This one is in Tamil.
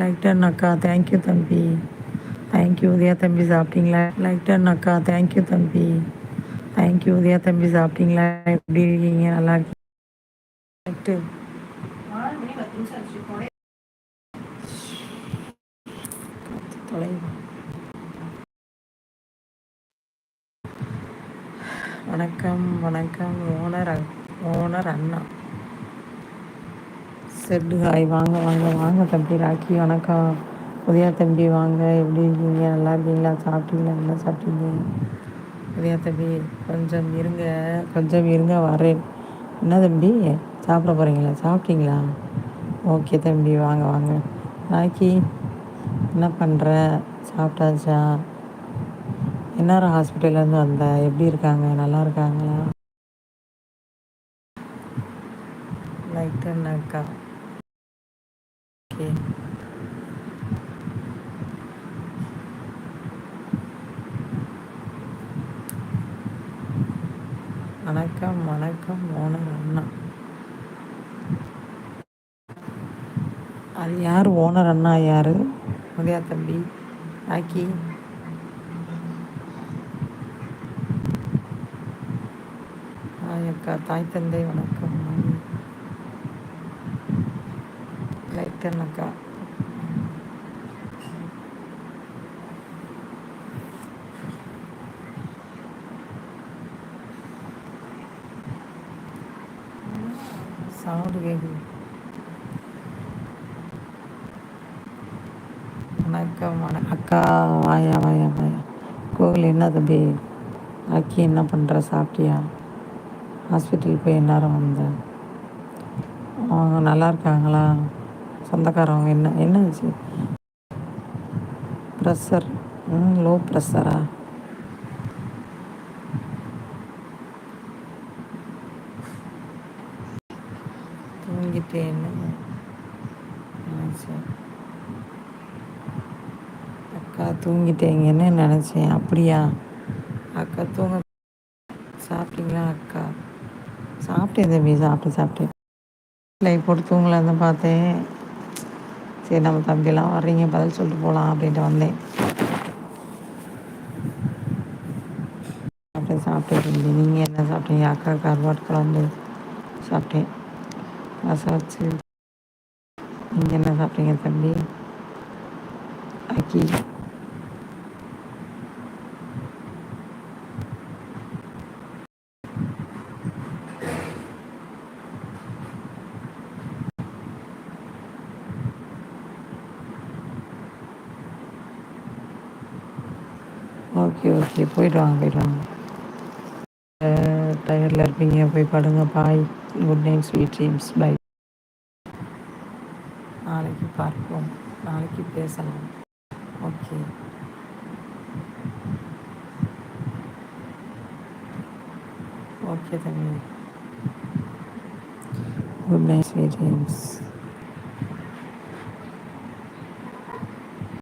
லைக் டன் அக்கா. தேங்க்யூ தம்பி. தேங்க்யூ உதயா தம்பி. சாப்பிட்டீங்களா? லைக் டன் அக்கா. தேங்க்யூ தம்பி. தேங்க்யூ உதயா தம்பி. சாப்பிட்டீங்களா? எப்படி இருக்கீங்க? நல்லா இருக்கீங்க வணக்கம் வணக்கம். ஓனர் ஓனர் அண்ணா. செட்டு ஹாய் வாங்க வாங்க வாங்க தம்பி. ராக்கி வணக்கம். உதயா தம்பி வாங்க. எப்படி இருக்கீங்க? நல்லா இருக்கீங்களா? சாப்பிட்டீங்களா? என்ன சாப்பிட்டீங்க? உதயா தம்பி கொஞ்சம் இருங்க. கொஞ்சம் இருங்க வரேன். என்ன தம்பி? சாப்பிட போகிறீங்களா சாப்பிட்டீங்களா? ஓகே தம்பி வாங்க வாங்க. ராக்கி என்ன பண்ணுற சாப்பிட்டாச்சா? என்ஆர் ஹாஸ்பிட்டல்லேருந்து வந்த. எப்படி இருக்காங்க? நல்லா இருக்காங்களா? லைட் அக்கா. ஓகே. வணக்கம் வணக்கம் ஓனர் அண்ணா. அது யார்? ஓனர் அண்ணா யார்? உதயா தம்பி. ஆக்கி. ஹாய் அக்கா தாய் தந்தை வணக்கம். லைட் அக்கா சவுண்டு கேட்குது வணக்கம் வணக்கம். அக்கா வாயா வாயா வாயா. கோவில் என்ன தம்பி? அக்கி என்ன பண்ணுற சாப்பிட்டியா? ஹாஸ்பிட்டல் போய் எந்நேரம் வந்தேன். அவங்க நல்லா இருக்காங்களா? சொந்தக்காரவங்க என்ன என்ன ஆச்சு ப்ரெஷர் ம் லோ ப்ரெஷரா தூங்கிட்டேன்னு நினச்சேன் அக்கா தூங்கிட்டேங்கன்னு நினச்சேன்? அப்படியா? அக்கா தூங்க சாப்பிட்டீங்களா அக்கா? சாப்பிட்டேன் தம்பி சாப்பிட்டு சாப்பிட்டேன். லைஃப் போட்டு தூங்கலான்னு தான் பார்த்தேன். சரி நம்ம தம்பிலாம் வர்றீங்க பதில் சொல்லிட்டு போகலாம் அப்படின்ட்டு வந்தேன். அப்படியே சாப்பிட்டேன் தம்பி நீங்கள் என்ன சாப்பிட்டீங்க? அக்கா கருவாட்டு குழம்பு சாப்பிட்டேன். ரசம் வச்சு நீங்கள் என்ன சாப்பிட்டீங்க தம்பி? அக்கி. ஓகே ஓகே போயிட்டு வாங்க போயிட்டு வாங்க டயர்டில் இருப்பீங்க போய் படுங்க bye good night sweet dreams bye நாளைக்கு பார்ப்போம் நாளைக்கு பேசலாம் ஓகே ஓகே தம்பி குட் நைட் ஸ்வீட் ட்ரீம்ஸ்